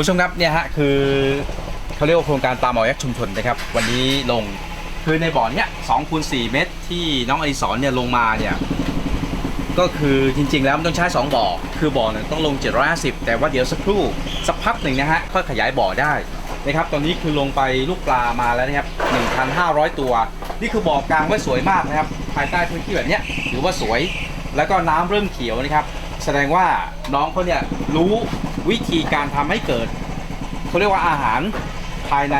ผู้ชมครับเนี่ยฮะคือเขาเรียกว่าโครงการปลาหมอยักษ์ชุมชนนะครับ วันนี้ลงคือในบ่อเนี้ยสองคูณสี่เมตรที่น้องอดิศรเนี่ยลงมาเนี่ยก็คือจริงๆ แล้วมันต้องใช้ 2 บ่อ คือบ่อหนึ่งต้องลง 750 แต่ว่าเดี๋ยวสักครู่สักพักหนึ่งนะฮะค่อยขยายบ่อได้นะครับตอนนี้คือลงไปลูกปลามาแล้วนะครับ 1,500 ตัว นี่คือบ่อกลางไว้สวยมากนะครับ ภายใต้พื้นที่แบบเนี้ยถือว่าสวย แล้วก็น้ำเริ่มเขียวนะครับ แสดงว่าน้องเขาเนี่ยรู้ วิธีการทำให้เกิดเขาเรียกว่าอาหารภายใน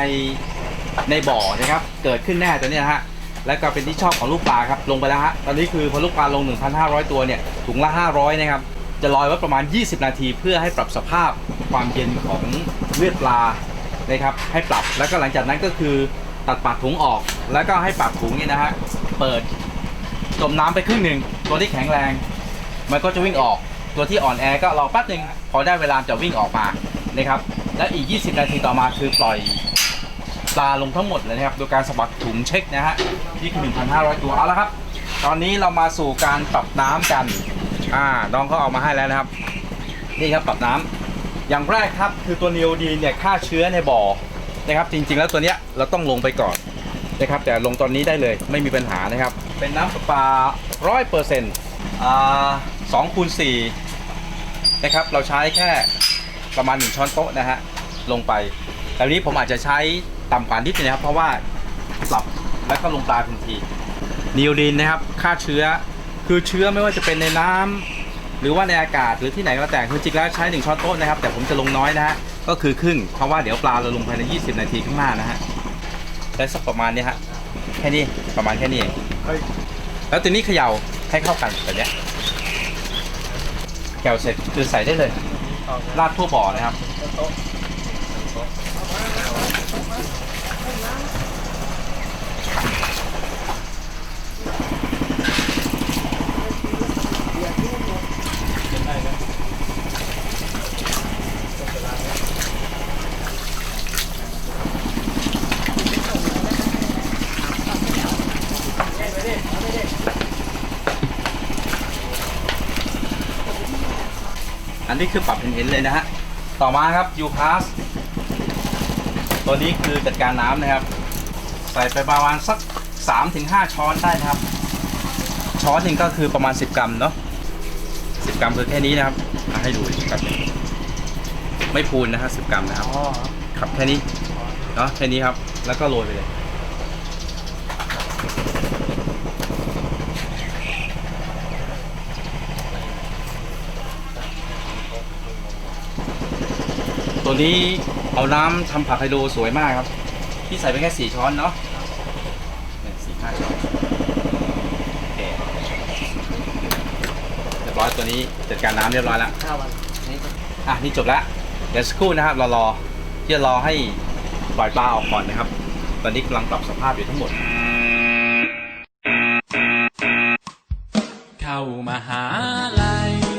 ในบ่อนะครับ เกิดขึ้นแน่ตัวนี้นะฮะและก็เป็นที่ชอบของลูกปลาครับลงไปแล้วฮะตอนนี้คือพอลูกปลาลง 1,500 ตัวเนี่ยถุงละ 500 นะครับ จะลอยไว้ประมาณ 20 นาที เพื่อให้ปรับสภาพความเย็นของเลือดปลานะครับให้ปรับแล้วก็หลังจากนั้นก็คือตัดปากถุงออก แล้วก็ให้ปากถุงเนี่ยนะฮะเปิดจมน้ำไปครึ่งหนึ่งตัวที่แข็งแรง มันก็จะวิ่งออก ตัวที่อ่อนแอก็รอแป๊บหนึ่งพอได้เวลาจะวิ่งออกมานะครับ และอีก 20 นาทีต่อมาคือปล่อยปลาลงทั้งหมดเลยนะครับโดยการสะบัดถุงเช็คนะฮะนี่คือ1,500 ตัวเอาละครับ ตอนนี้เรามาสู่การปรับน้ำกันอ่าน้องเขาเอามาให้แล้วนะครับ นี่ครับปรับน้ำอย่างแรกครับคือตัวนีโอดีเนี่ยฆ่าเชื้อในบ่อนะครับ จริง ๆ แล้วตัวเนี้ยเราต้องลงไปก่อนนะครับแต่ลงตอนนี้ได้เลยไม่มีปัญหานะครับ เป็นน้ำประปาร้อยเปอร์เซ็นต์ อ่าสองคูณสี่นะครับเราใช้แค่ประมาณหนึ่งช้อนโต๊ะนะฮะลงไป แต่วันนี้ผมอาจจะใช้ต่ำกว่านิดนึงนะครับ เพราะว่าปรับแล้วก็ลงปลาทันทีนีโอดีนนะครับฆ่าเชื้อคือเชื้อไม่ว่าจะเป็นในน้ำหรือว่าในอากาศหรือที่ไหนก็แล้วแต่คือจริงแล้วใช้หนึ่งช้อนโต๊ะนะครับ แต่ผมจะลงน้อยนะฮะก็คือครึ่งเพราะว่าเดี๋ยวปลาเราลงภายใน 20 นาทีข้างหน้านะฮะได้สักประมาณนี้ฮะแค่นี้ประมาณแค่นี้เองแล้วตัวนี้เขย่าให้เข้ากันแบบเนี้ ยเขย่าเสร็จคือใส่ได้เลยราดทั่วบ่อนะครับ อันนี้คือปรับเห็นๆเลยนะฮะ ต่อมาครับ U Pass ตัวนี้คือจัดการน้ำนะครับ ใส่ไปประมาณสัก 3-5 ช้อนได้นะครับ ช้อนหนึ่งก็คือประมาณ 10 กรัมเนาะ10 กรัมคือแค่นี้นะครับอะให้ดูครับไม่พูนนะฮะ10 กรัมนะครับครับแค่นี้เนาะแค่นี้ครับ แล้วก็โรยไปเลย นี้เอาน้ำทำผักไฮโดรสวยมากครับ ที่ใส่ไปแค่สี่ช้อนเนาะเนี่ยสี่ห้าช้อนโอเคเรียบร้อยตัวนี้จัดการน้ำเรียบร้อยแล้วห้าวันนี่อะนี่จบแล้วเดี๋ยวสักครู่นะครับเรารอที่จะรอให้ปล่อยปลาออกก่อนนะครับ ตอนนี้กำลังปรับสภาพอยู่ทั้งหมด เข้ามหาลัย